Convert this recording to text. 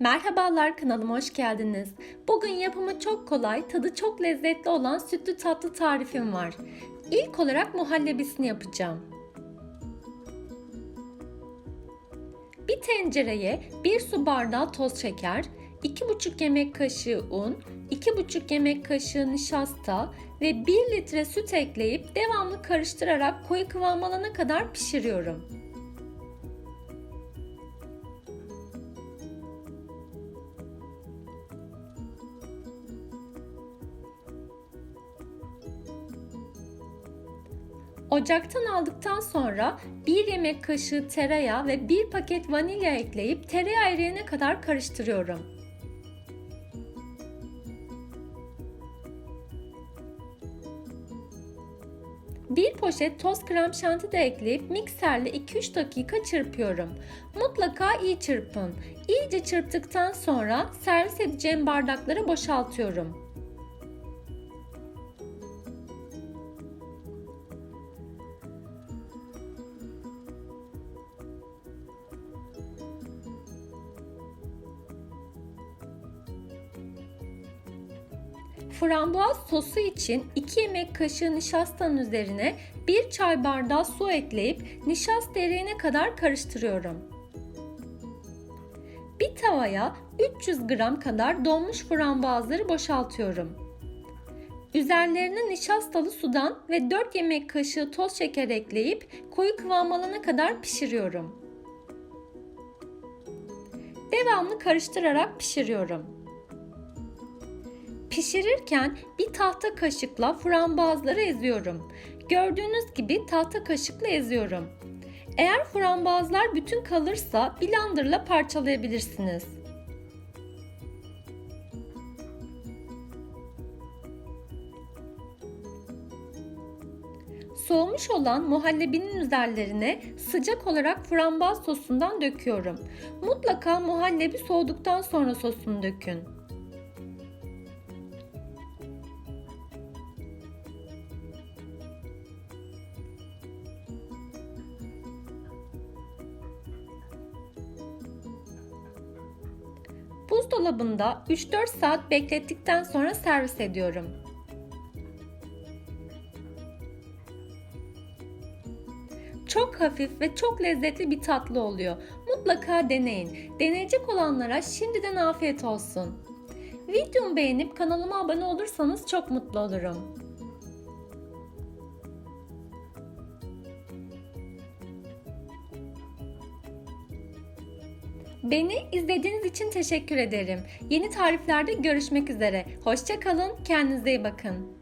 Merhabalar kanalıma hoş geldiniz. Bugün yapımı çok kolay, tadı çok lezzetli olan sütlü tatlı tarifim var. İlk olarak muhallebisini yapacağım. Bir tencereye 1 su bardağı toz şeker, 2,5 yemek kaşığı un, 2,5 yemek kaşığı nişasta ve 1 litre süt ekleyip devamlı karıştırarak koyu kıvam alana kadar pişiriyorum. Ocaktan aldıktan sonra 1 yemek kaşığı tereyağı ve 1 paket vanilya ekleyip tereyağı eriyene kadar karıştırıyorum. Bir poşet toz krem şanti de ekleyip mikserle 2-3 dakika çırpıyorum. Mutlaka iyi çırpın. İyice çırptıktan sonra servis edeceğim bardaklara boşaltıyorum. Frambuaz sosu için 2 yemek kaşığı nişastanın üzerine 1 çay bardağı su ekleyip nişasta eriyene kadar karıştırıyorum. Bir tavaya 300 gram kadar donmuş frambuazları boşaltıyorum. Üzerlerine nişastalı sudan ve 4 yemek kaşığı toz şeker ekleyip koyu kıvam alana kadar pişiriyorum. Devamlı karıştırarak pişiriyorum. Pişirirken bir tahta kaşıkla frambuazları eziyorum. Gördüğünüz gibi tahta kaşıkla eziyorum. Eğer frambuazlar bütün kalırsa blenderla parçalayabilirsiniz. Soğumuş olan muhallebinin üzerlerine sıcak olarak frambuaz sosundan döküyorum. Mutlaka muhallebi soğuduktan sonra sosunu dökün. Buzdolabında 3-4 saat beklettikten sonra servis ediyorum. Çok hafif ve çok lezzetli bir tatlı oluyor. Mutlaka deneyin. Deneyecek olanlara şimdiden afiyet olsun. Videomu beğenip kanalıma abone olursanız çok mutlu olurum. Beni izlediğiniz için teşekkür ederim. Yeni tariflerde görüşmek üzere. Hoşçakalın, kendinize iyi bakın.